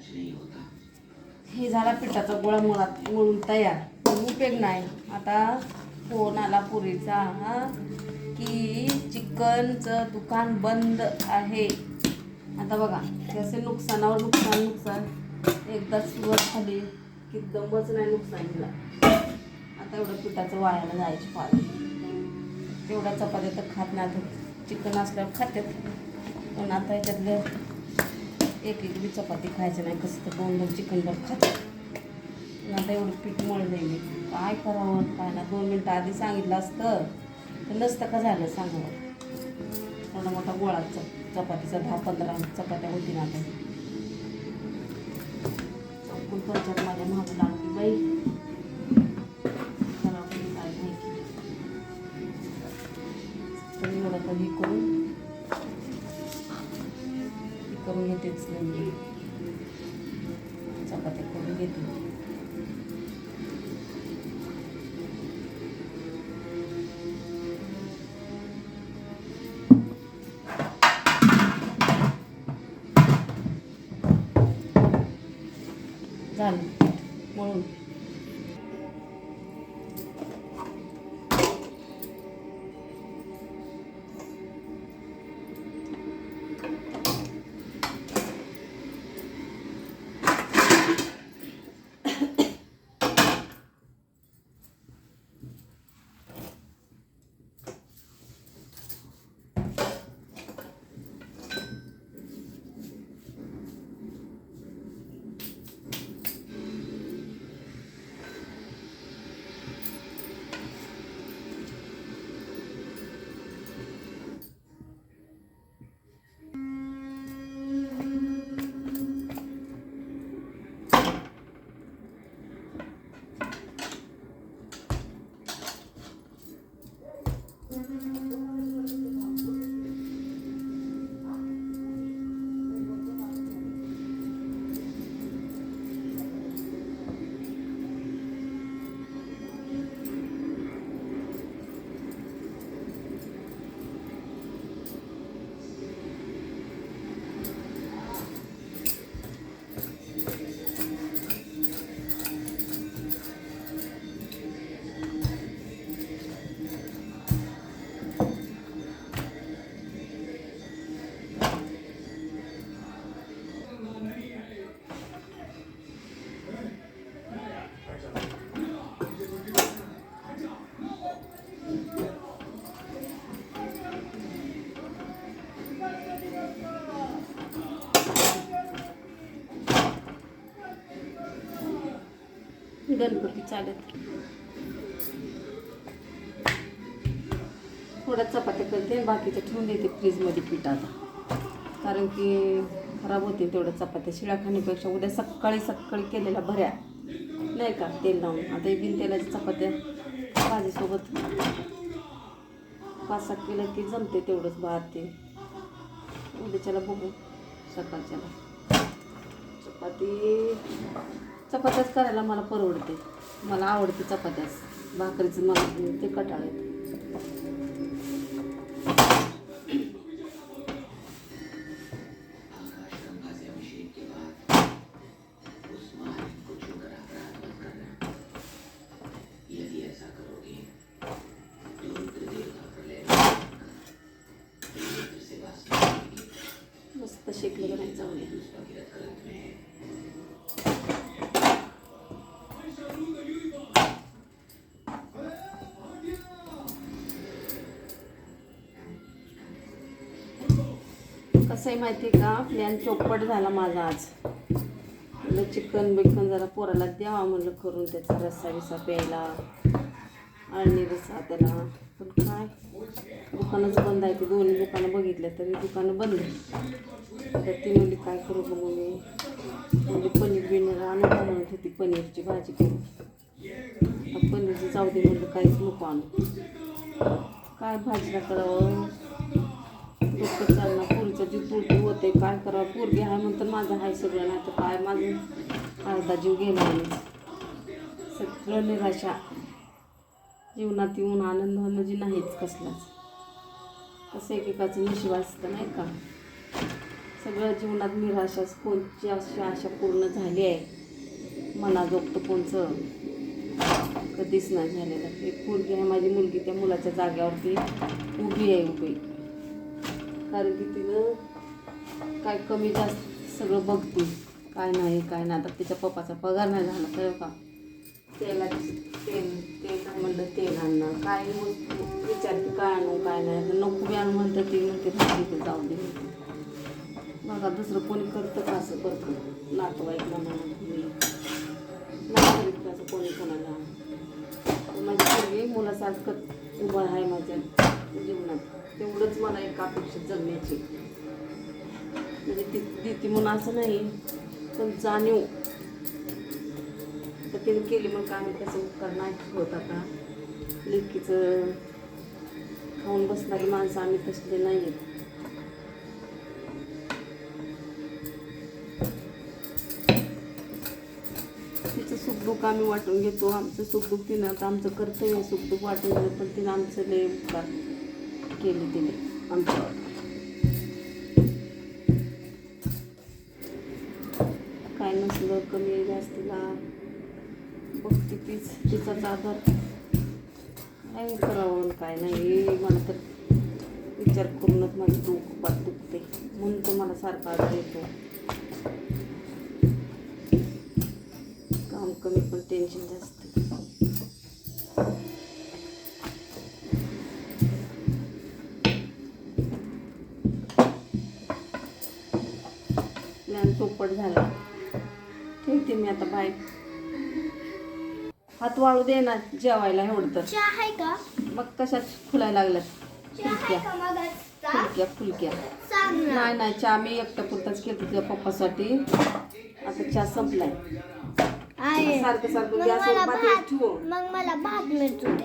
हे झाला पिठाचा गोळा मुळात मळून तयार. उपयोग नाही. आता फोन आला पुरीचा हा की चिकनचं दुकान बंद आहे. आता बघा कसे नुकसानावर नुकसान नुकसान. एकदा सुरुवात झाली की दमच नाही नुकसान दिला आता एवढं पिठाचं वायाला जायची पाळी. तेवढ्या चपात्या तर खात नाही चिकन असल्यावर खात्यात. पण आता ह्याच्यातले एक एक बी चपाती खायचं नाही कसं तर दोन दोन चिकन भर खायचं आता एवढं पीठ मळलंय मी. काय करावं काय ना दोन मिनटं आधी सांगितलं असतं तर नसतं का झालं सांगावं थोडा मोठा गोळा चप चपातीचा दहा पंधरा चपात्या होती ना आता. पण पंचायत माझ्या महाग लागली बाई. करून घेतेच नाही चपात्या करून घेते झालं म्हणून गणपती चालत. थोड्या चपात्या करते बाकीच्या ठेवून देते फ्रीजमध्ये पीठ आता. कारण की खराब होते तेवढ्या चपात्या. शिळ्या खाण्यापेक्षा उद्या सकाळी सकाळी केलेल्या भऱ्या. नाही का? तेल लावून. आता बिन तेलाच्या चपात्या भाजीसोबत. पाच सात केलं की जमते तेवढंच भात ते. उद्याच्याला बघू. सकाळच्याला. चपाती चपात्याच करायला मला परवडते. मला आवडते चपात्याच. भाकरीचं मला ते कटाळ मस्त शेकलं नाही चांगले कसं आहे माहिती आहे का? प्लॅन चोपट झाला माझा आज. म्हणलं चिकन बिकन जरा पोराला द्यावा म्हणलं करून त्याचा रस्सा बिसा प्यायला. अळणी रस्सा त्याला. पण काय? दुकानच बंद आहे. ते दोन्ही दुकानं बघितल्या तरी दुकानं बंद तर ती म्हणली काय करू बघू मी म्हणजे पनीर बिनीर आणू का? म्हणत होती पनीरची भाजी करू. पनीरची जाऊ दे म्हणलं काहीच नको आणू. काय भाजीला करावं डोकं चालणार. पुरीचं पूर्ती होते काय करावं? पोरगी आहे म्हणतं माझं आहे सगळं नाही तर काय? माझं अर्धा जीव गेला सगळं निराशा. जीवनात येऊन आनंद म्हणजे नाहीच कसलाच. कसं एकेकाचं नशीब असतं नाही का? सगळं जीवनात निराशाच कोणची अशी आशा पूर्ण झाली आहे? मनाजोगतं कोणचं? कधीच नाही झालेलं. एक पोरगी आहे माझी मुलगी त्या मुलाच्या जाग्यावरती उभी आहे उभी. कारण की तिनं काय कमी जास्त सगळं बघते. काय नाही काय नाही. आता तिच्या पप्पाचा पगार नाही झाला तर का? तेलाची तेल तेल म्हणलं तेल आणणं काय वस्तू विचारते काय आणू काय नाही. नको मी आणू म्हणतं ते म्हणते जाऊ दे. बघा दुसरं कोणी करतं का असं करतं? नातेवाईकला म्हणून कोणी कोणाला? माझी मुलासारखं उभं आहे माझ्या. तेवढंच मला एक अपेक्षा जगण्याची. म्हणजे ती देते म्हणून असं नाही पण जाणीव. तर तिने केली मग आम्ही त्याचं उपकार नाही होत आता. लेकीचं खाऊन बसणारी माणसं आम्ही तसले नाही आहेत तिचं सुखदुःख आम्ही वाटून घेतो. आमचं सुखदुःख तिनं आता आमचं कर्तव्य आहे सुखदुःख वाटून घेतो पण तिनं आमचं लय उपकार. केली तिने आमच्यावर. काय नसलं कमी जास्तीला. बघते तीच तिचाच आधार. काय करावं काय नाही. मला तर विचार करूनच माझी डोकं पाठ दुखते म्हणून तो मला सारखा आधार येतो काम कमी पण टेन्शन जास्त. चोपट झाला. ठेवते मी आता बाय हात वाळू दे ना जेवायला एवढं तर. चहा आहे का? मग कशात फुलायला लागल्यात? फुलक्या? फुलक्या फुलक्या. नाही नाही चहा मी एकट्या पुरताच केलं तुझ्या पप्पासाठी. आता चहा संपलाय. सारखं सारखं मग गॅसवर मला पातेलं भात ठेवू. मग मला भात मिळतो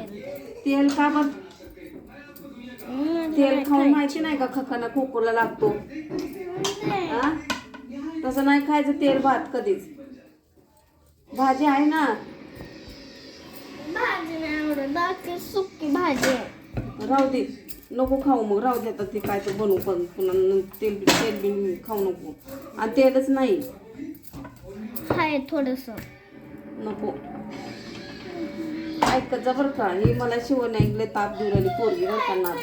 तेल का बघ तेल खाऊन माहिती नाही का खखाना खोकोला लागतो? हा? तसं नाही खायचं तेल भात कधीच. भाजी आहे ना? भाजी नाही आवडत. बाकी सुकी भाजी आहे. राहू दे. नको खाऊ मग. राहू दे आता ते काय तर बनवू पण पुन्हा तेल तेल बी खाऊ नको. आणि तेलच नाही. आहे थोडस. नको. ऐकत जा बरं का. ही मला शिवण ऐकले ताप देऊ राहिली पोरगी बरं का मला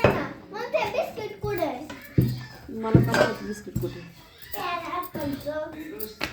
माहिती बिस्किट कुठे त्या ऍपलचं